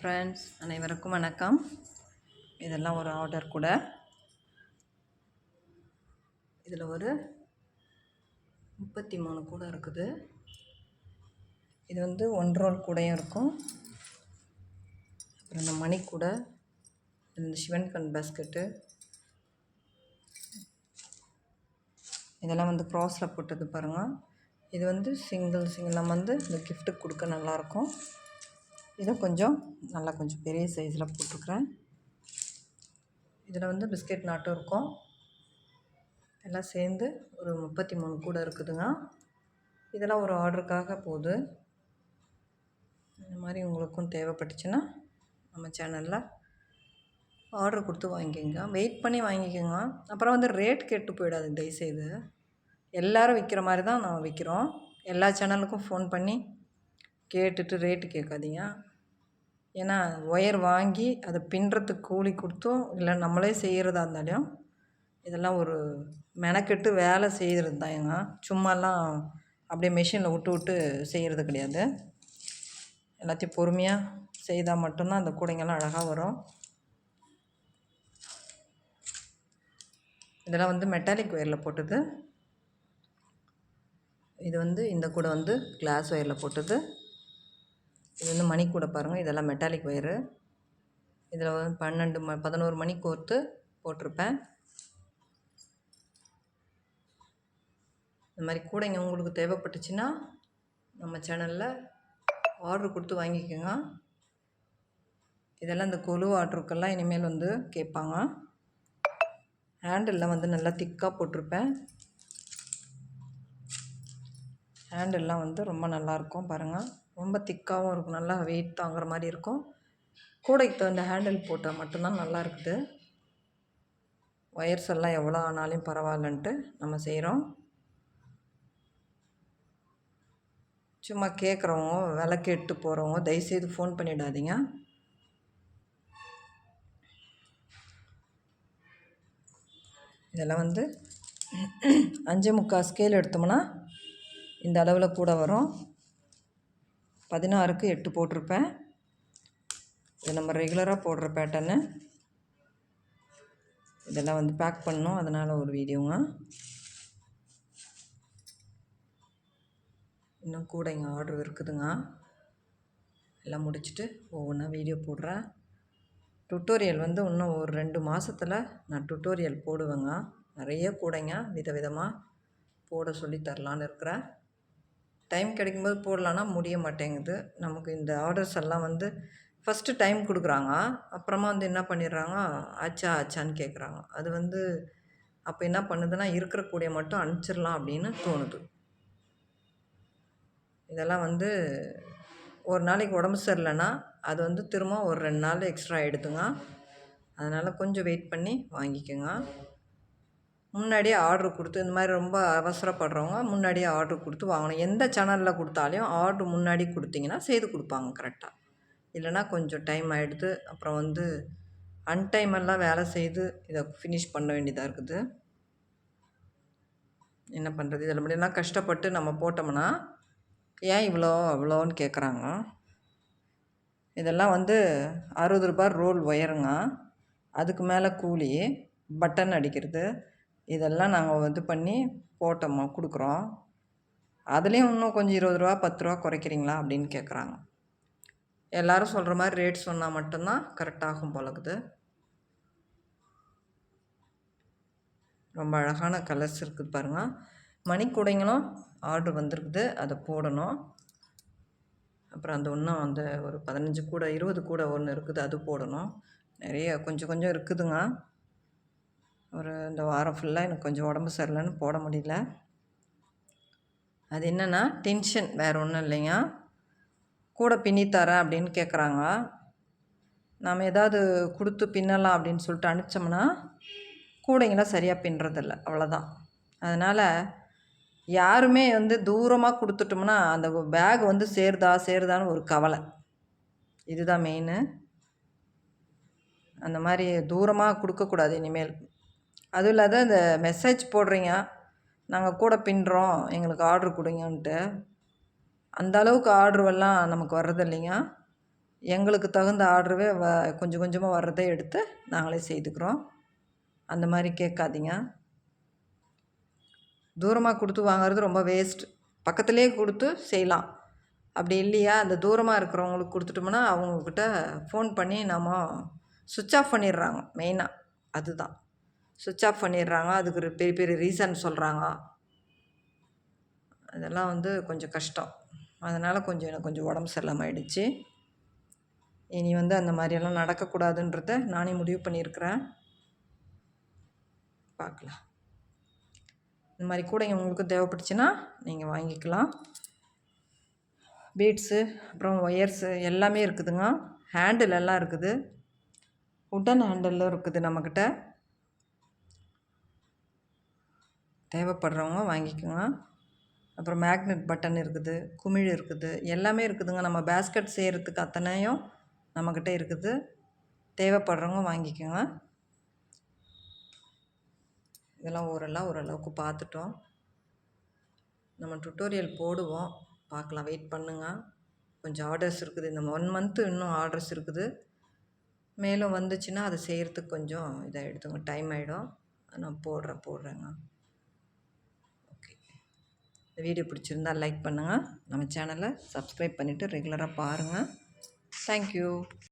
Friends அனைவருக்கும் வணக்கம். இதெல்லாம் ஒரு ஆர்டர் கூட. இதில் ஒரு முப்பத்தி மூணு கூட இருக்குது. இது வந்து ஒன் ரோல் கூடையும் இருக்கும். அப்புறம் இந்த மணி கூட இந்த சிவன் கண் பாஸ்கெட்டு இதெல்லாம் வந்து க்ராஸில் போட்டது பாருங்கள் இது வந்து சிங்கிள் சிங்கிளாக வந்து இந்த கிஃப்ட்டுக்கு கொடுக்க நல்லாயிருக்கும். இதை கொஞ்சம் நல்லா கொஞ்சம் பெரிய சைஸில் போட்டுருக்குறேன் இதில் வந்து பிஸ்கெட் நாட்டும் இருக்கும். எல்லாம் சேர்ந்து ஒரு முப்பத்தி மூணு கூட இருக்குதுங்க. இதெல்லாம் ஒரு ஆர்டருக்காக போகுது இந்த மாதிரி உங்களுக்கும் தேவைப்பட்டுச்சுன்னா நம்ம சேனலில் ஆர்டர் கொடுத்து வாங்கிக்கோங்க. வெயிட் பண்ணி வாங்கிக்கோங்க. அப்புறம் வந்து ரேட் கெட்டு போயிடாது தயவுசெய்து. எல்லோரும் விற்கிற மாதிரி தான் நான் விற்கிறோம் எல்லா சேனலுக்கும் ஃபோன் பண்ணி கேட்டுட்டு ரேட்டு கேட்காதீங்க. ஏன்னா ஒயர் வாங்கி அதை பின்னுறதுக்கு கூலி கொடுத்தும். இல்லை நம்மளே செய்கிறதா இருந்தாலும் இதெல்லாம் ஒரு மெனக்கெட்டு வேலை செய்கிறது தான் ஏங்க. சும்மாலாம் அப்படியே மிஷினில் விட்டு விட்டு செய்கிறது கிடையாது. எல்லாத்தையும் பொறுமையாக செய்தால் மட்டும்தான் அந்த கூடைங்கெல்லாம் அழகாக வரும். இதெல்லாம் வந்து மெட்டாலிக் ஒயரில் போட்டது. இது வந்து இந்த கூடை வந்து கிளாஸ் ஒயரில் போட்டது. இது வந்து மணி கூட பாருங்கள் இதெல்லாம் மெட்டாலிக் ஒயரு இதில் வந்து பன்னெண்டு ம பதினோரு மணி கோர்த்து போட்டிருப்பேன். இந்த மாதிரி கூடைங்க உங்களுக்கு தேவைப்பட்டுச்சுன்னா நம்ம சேனலில் ஆர்டர் கொடுத்து வாங்கிக்கோங்க. இதெல்லாம் இந்த கொலு ஆர்டருக்கெல்லாம் இனிமேல் வந்து கேட்பாங்க. ஹேண்டில்லாம் வந்து நல்லா திக்காக போட்டிருப்பேன். ஹேண்டெல்லாம் வந்து ரொம்ப நல்லாயிருக்கும் பாருங்கள் ரொம்ப திக்காகவும் இருக்கும். நல்லா வெயிட் தாங்குற மாதிரி இருக்கும். கூடைக்கு தகுந்த ஹேண்டில் போட்டால் மட்டும்தான் நல்லா இருக்குது ஒயர்ஸ் எல்லாம் எவ்வளோ ஆனாலும் பரவாயில்லன்ட்டு நம்ம செய்கிறோம். சும்மா கேட்குறவங்க விலை கேட்டு போகிறவங்க தயவுசெய்து ஃபோன் பண்ணிடாதீங்க. இதெல்லாம் வந்து அஞ்சு முக்கால் ஸ்கேல் எடுத்தோம்னா இந்த அளவில் கூட வரும். பதினாறுக்கு எட்டு போட்டிருப்பேன். இது நம்ம ரெகுலராக போடுற பேட்டர்னு இதெல்லாம் வந்து பேக் பண்ணோம் அதனால் ஒரு வீடியோங்க இன்னும் கூட இங்கே ஆர்டர் இருக்குதுங்க. எல்லாம் முடிச்சுட்டு ஒவ்வொன்றா வீடியோ போடுறேன். டுட்டோரியல் வந்து இன்னும் ஒரு ரெண்டு மாதத்தில் நான் டுட்டோரியல் போடுவேங்க. நிறைய கூடைங்க. விதவிதமாக போட சொல்லி தரலான்னு இருக்கிறேன். டைம் கிடைக்கும்போது போடலான்னா முடிய மாட்டேங்குது. நமக்கு இந்த ஆர்டர்ஸ் எல்லாம் வந்து ஃபஸ்ட்டு டைம் கொடுக்குறாங்க. அப்புறமா வந்து என்ன பண்ணிடுறாங்க? ஆச்சா ஆச்சான்னு கேட்குறாங்க அது வந்து அப்போ என்ன பண்ணுதுன்னா இருக்கிற கூடிய மட்டும் அனுப்பிச்சிடலாம் அப்படின்னு தோணுது. இதெல்லாம் வந்து ஒரு நாளைக்கு உடம்பு சரியில்லைன்னா அது வந்து திரும்ப ஒரு ரெண்டு நாள் எக்ஸ்ட்ரா எடுத்துங்க அதனால் கொஞ்சம் வெயிட் பண்ணி வாங்கிக்கோங்க. முன்னாடியே ஆர்ட்ரு கொடுத்து இந்த மாதிரி ரொம்ப அவசரப்படுறவங்க முன்னாடியே ஆர்ட்ரு கொடுத்து வாங்கணும். எந்த சேனலில் கொடுத்தாலையும் ஆர்ட்ரு முன்னாடி கொடுத்தீங்கன்னா செய்து கொடுப்பாங்க கரெக்டாக இல்லைனா கொஞ்சம் டைம் ஆகிடுது அப்புறம் வந்து அன்டைமெல்லாம் வேலை செய்து இதை ஃபினிஷ் பண்ண வேண்டியதாக இருக்குது. என்ன பண்ணுறது இதில் முடியலாம் கஷ்டப்பட்டு நம்ம போட்டோம்னா ஏன் இவ்வளோ அவ்வளோன்னு கேட்குறாங்க இதெல்லாம் வந்து அறுபது ரூபாய் ரோல் ஒயருங்க அதுக்கு மேலே கூலி பட்டன் அடிக்கிறது. இதெல்லாம் நாங்கள் இது பண்ணி போட்டோம்மா கொடுக்குறோம். அதுலேயும் இன்னும் கொஞ்சம் இருபது ரூபா பத்து ரூபா குறைக்கிறீங்களா அப்படின்னு கேட்குறாங்க எல்லோரும் சொல்கிற மாதிரி ரேட் சொன்னால் மட்டும்தான் கரெக்டாகும் போலக்குது. ரொம்ப அழகான கலர்ஸ் இருக்குது பாருங்கள் மணிக்கூடைங்களும் ஆர்டர் வந்திருக்குது. அதை போடணும். அப்புறம் அந்த இன்னும் அந்த ஒரு பதினஞ்சு கூட இருபது கூட ஒன்று இருக்குது. அது போடணும். நிறைய கொஞ்சம் கொஞ்சம் இருக்குதுங்க. ஒரு இந்த வாரம் ஃபுல்லாக எனக்கு கொஞ்சம் உடம்பு சரியில்லைன்னு போட முடியல. அது என்னென்னா டென்ஷன் வேறு ஒன்றும் இல்லைங்க. கூட பின்னி தரேன் அப்படின்னு கேட்குறாங்க நாம் ஏதாவது கொடுத்து பின்னலாம் அப்படின்னு சொல்லிட்டு அனுப்பிச்சோம்னா கூடைங்களாம் சரியாக பின்னுறதில்ல. அவ்வளோதான் அதனால் யாருமே வந்து தூரமாக கொடுத்துட்டோம்னா அந்த பேக் வந்து சேருதா சேருதான்னு ஒரு கவலை. இதுதான் மெயின் அந்த மாதிரி தூரமாக கொடுக்கக்கூடாது இனிமேல். அதுவும் இல்லாத இந்த மெசேஜ் போடுறீங்க. நாங்கள் கூட பின்னுறோம் எங்களுக்கு ஆர்ட்ரு கொடுங்கன்ட்டு. அந்த அளவுக்கு ஆர்டருவெல்லாம் நமக்கு வர்றது இல்லைங்க. எங்களுக்கு தகுந்த ஆர்டருவே வ கொஞ்சம் கொஞ்சமாக வர்றதை எடுத்து நாங்களே செய்துக்கிறோம். அந்த மாதிரி கேட்காதீங்க. தூரமாக கொடுத்து வாங்குறது ரொம்ப வேஸ்ட் பக்கத்துலேயே கொடுத்து செய்யலாம். அப்படி இல்லையா? அந்த தூரமாக இருக்கிறவங்களுக்கு கொடுத்துட்டோம்னா அவங்கக்கிட்ட ஃபோன் பண்ணி நம்ம சுவிட்ச் ஆஃப் பண்ணிடுறாங்க. மெயினாக அதுதான். சுவிட்ச் ஆஃப் பண்ணிடுறாங்க. அதுக்கு ஒரு பெரிய பெரிய ரீசன் சொல்கிறாங்க அதெல்லாம் வந்து கொஞ்சம் கஷ்டம். அதனால் கொஞ்சம் எனக்கு கொஞ்சம் உடம்பு சரியில்லாமல் ஆயிடுச்சு. இனி வந்து அந்த மாதிரியெல்லாம் நடக்கக்கூடாதுன்றத நானே முடிவு பண்ணியிருக்கிறேன். பார்க்கலாம். இந்த மாதிரி கூடைங்க உங்களுக்கு தேவைப்பட்டுச்சுன்னா நீங்கள் வாங்கிக்கலாம். பீட்ஸு அப்புறம் ஒயர்ஸு எல்லாமே இருக்குதுங்க. ஹேண்டில் எல்லாம் இருக்குது. உட்டன் ஹேண்டிலும் இருக்குது நம்மக்கிட்ட தேவைப்படுறவங்க வாங்கிக்கோங்க. அப்புறம் மேக்னெட் பட்டன் இருக்குது குமிழ் இருக்குது எல்லாமே இருக்குதுங்க. நம்ம பேஸ்கெட் செய்கிறதுக்கு அத்தனையும் நம்மக்கிட்ட இருக்குது. தேவைப்படுறவங்க வாங்கிக்கோங்க. இதெல்லாம் ஓரெல்லாம் ஓரளவுக்கு பார்த்துட்டோம். நம்ம டுட்டோரியல் போடுவோம். பார்க்கலாம் வெயிட் பண்ணுங்கள் கொஞ்சம் ஆர்டர்ஸ் இருக்குது. இந்த ஒன் மந்த்து இன்னும் ஆர்டர்ஸ் இருக்குது. மேலும் வந்துச்சுன்னா அதை செய்கிறதுக்கு கொஞ்சம் இதாக எடுத்துங்க. டைம் ஆகிடும் நான் போடுறேன் போடுறேங்க. இந்த வீடியோ பிடிச்சிருந்தா லைக் பண்ணுங்கள் நம்ம சேனலை சப்ஸ்கிரைப் பண்ணிவிட்டு ரெகுலராக பாருங்கள் தேங்க்யூ